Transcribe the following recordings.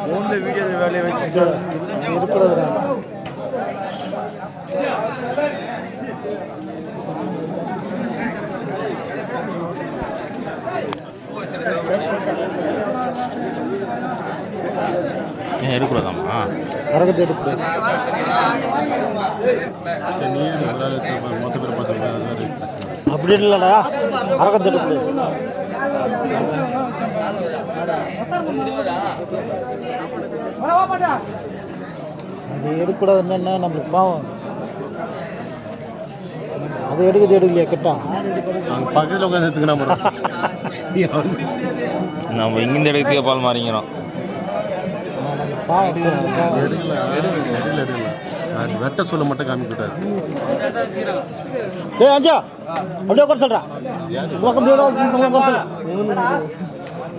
ஃபோனில் வீடியோ வேலையை வச்சுட்டு. இருக்கிறது ஏன் எடுக்கூடாதாம்மா கரகத்தை எடுப்பு அப்படி இல்லைடா. கரகத்தை எடுப்பு அது எடுக்கக்கூடாது என்ன நம்மளுக்கு பாவம். அது எடுக்குது எடுக்கலையா கிட்டா? அங்கே பக்கத்தில் உட்காந்து எடுத்துக்கினா நம்ம இங்கிருந்து எடுக்கிறதுக்கு பால் மாறிங்கிறோம். வெட்ட சொல்ல மட்டும் காமிக்கிட்டாரு டேய் அஞ்சா. அப்படியே உட்கார சொல்கிறேன்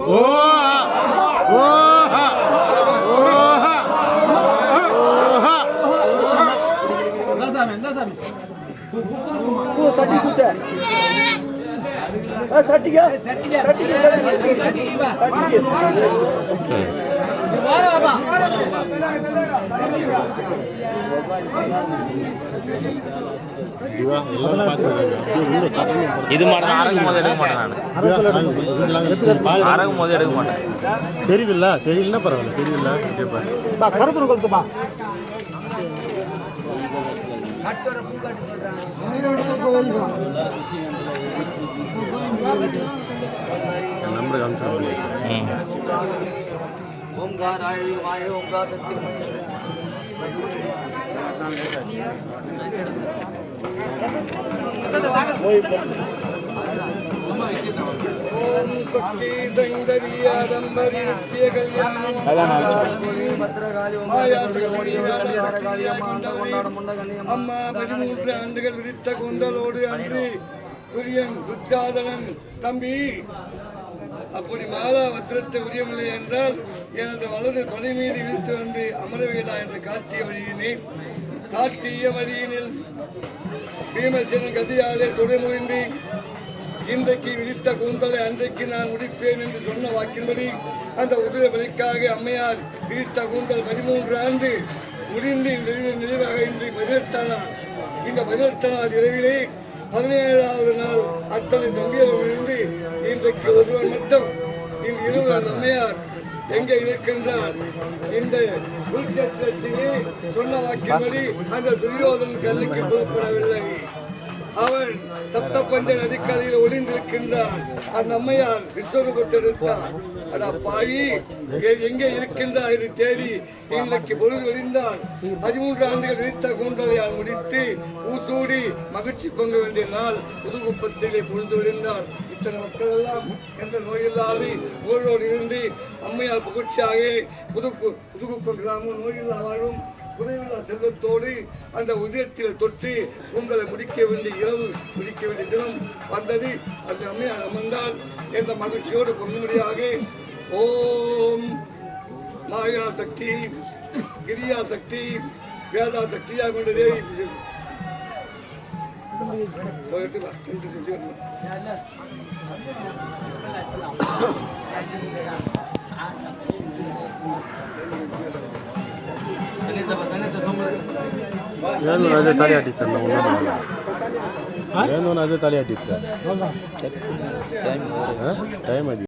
உட்கார சொல்ல சொல்லு அப்படியே அர்த்தா சட்டி சுத்த சட்டிக்கா எல்லாம் பார்த்துருக்காங்க இது மட்டும் அறகும் போது எடுக்க மாட்டேன் நான். அறகும் போது எடுக்க மாட்டேன். தெரியுதுல்ல தெரியலன்னா பரவாயில்ல தெரியுதுல்ல கேட்பேன் கருத்து நம்பரை காமிச்சு ம் அம்மா பதிமூன்று ஆண்டுகள் விரித்த கொண்டலோடு அன்று துரியன் துச்சாதனன் தம்பி அப்படி மாலா வத்திரத்தை உரியவில்லை என்றால் எனது வலது தொலை மீது வீழ்த்து வந்து அமரவேடா என்று காட்டிய வழியினே காட்டிய வழியினில் பீமசேனன் கதியாலே தொடைமுயன்றி இன்றைக்கு விதித்த கூந்தலை அன்றைக்கு நான் முடிப்பேன் என்று சொன்ன வாக்கின்படி அந்த உதவி பலிக்காக அம்மையார் விதித்த கூந்தல் பதிமூன்று ஆண்டு முடிந்து இந்த நிறைவாக இன்று பதினெட்டாம் இந்த பதினெட்டாம் நாள் இரவிலே பதினேழாவது நாள் அத்தனை தம்பியர்களிலிருந்து இன்றைக்கு ஒருவர் மட்டும் இருவர் அம்மையார் எங்கே இருக்கின்றார்? இந்த குருச்சத்திரத்திலே சொன்ன வாக்கின்படி அந்த துரியோதன் கல்லுக்கு புறப்படவில்லை அவன் சப்த நதிக்கரையில் ஒளிந்திருக்கின்றான். அந்த அம்மையார் விஸ்வரூபத்தெடுத்தார் அடா பாவி எங்கே இருக்கின்றார் என்று தேடி இன்றைக்கு பொழுது விழிந்தால் பதிமூன்று ஆண்டுகள் விரித்த கூந்தலையால் முடித்து ஊசூடி மகிழ்ச்சி பொங்க வேண்டிய நாள் புதுகுப்பத்திலே பொழுது ஒளிந்தார் இத்தனை மக்கள் எல்லாம் எந்த நோயில்லாது ஊழோடு இருந்து அம்மையார் புகழ்ச்சியாக புது புதுகுப்பம் கிராமம் நோயில்லா வாழும் குறைவில்லா செல்வத்தோடு அந்த உதயத்தில் தொட்டு உங்களை முடிக்க வேண்டிய இரவு முடிக்க வேண்டிய தினம் வந்தது. அந்த அம்மையார் அமர்ந்தால் என்ற மகிழ்ச்சியோடு பொன்முடியாக ஓம் மாயா சக்தி கிரியா சக்தி வேதா சக்தியாக கொண்ட தேவி ಏನು ಅದೇ ತಲೆ ಆಟಿತ್ತಲ್ಲ ಏನು ಅದೇ ತಲೆ ಆಟಿತ್ತ ಟೈಮ್ ಆಗಿ